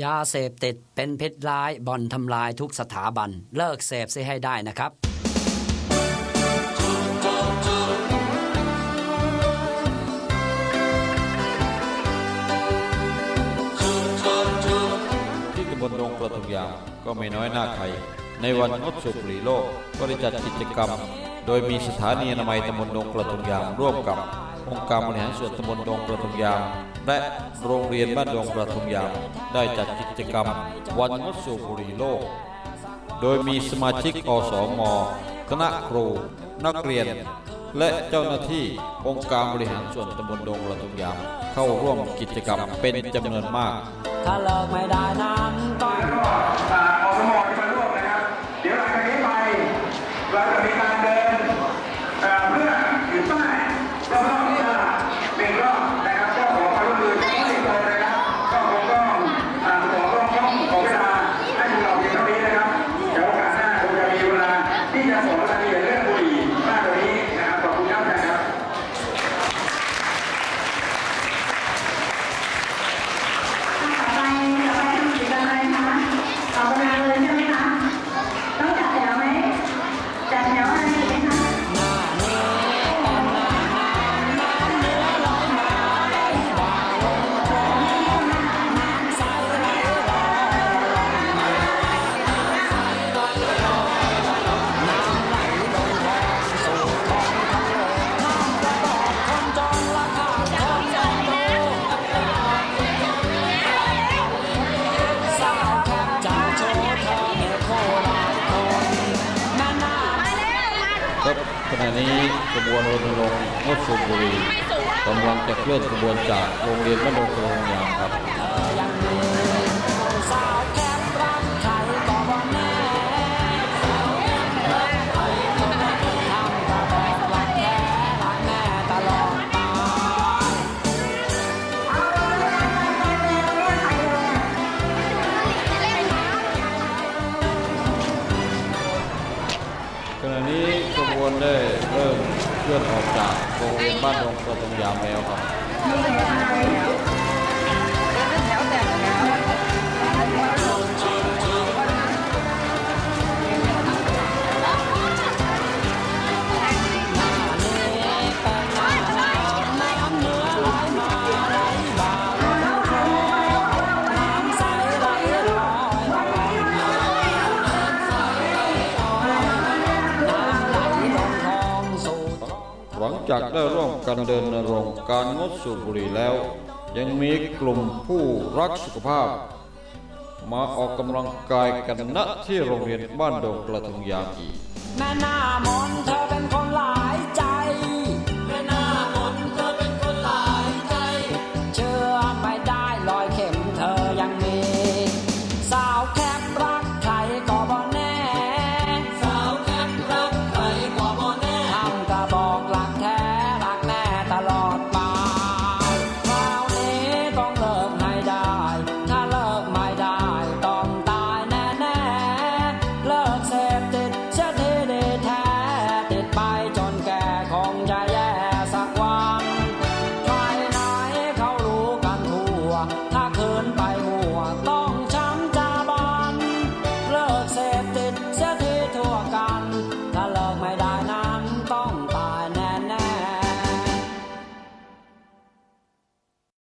ยาเสพติดเป็นพิษร้ายบ่อนทำลายทุกสถาบัน เลิกเสพซิให้ได้นะครับ ที่ตำบลดงกระทุงยางก็ไม่น้อยหน้าใคร ในวันงดสูบบุหรี่โลกก็ได้จัดกิจกรรม โดยมีสถานีอนามัยตำบลดงกระทุงยางร่วมกับ องค์การบริหารส่วนตำบลดงกระทุงยางและโรงเรียนบ้านดงกระทุงยางได้จัดกิจกรรมวันงดสูบบุหรี่โลก โดยมีสมาชิกอสมคณะครู นักเรียน และเจ้าหน้าที่องค์การบริหารส่วนตำบลดงกระทุงยางเข้าร่วมกิจกรรมเป็นจำนวนมาก ถ้าเลิกไม่ได้นั้นต้องอ่าอสมที่มาร่วมนะครับ เดี๋ยวหลังจากนี้ไปเราจะมีการ ครับขณะนี้กระบวนรณรงค์งดสูบบุหรี่กำลังจะเคลื่อนขบวนจากโรงเรียนบ้านดงโรงยางครับยังมีสาวแคบรักใครก็บ่แน่ทำกระบอกรักแท้รักแน่ตลอดไปขณะนี้ข ควรได้เริ่มเคลื่อนออกจากโรงเรียนบ้านดงกระตงยามแล้วครับ จากได้ร่วมกันเดินรณรงการงดสูบบุหรี่แล้ว ยังมีกลุ่มผู้รักสุขภาพ มาออกกำลังกายกันณที่โรงเรียนบ้านดงกระทงยางอีกแม่หน้ามนเธอ Hello.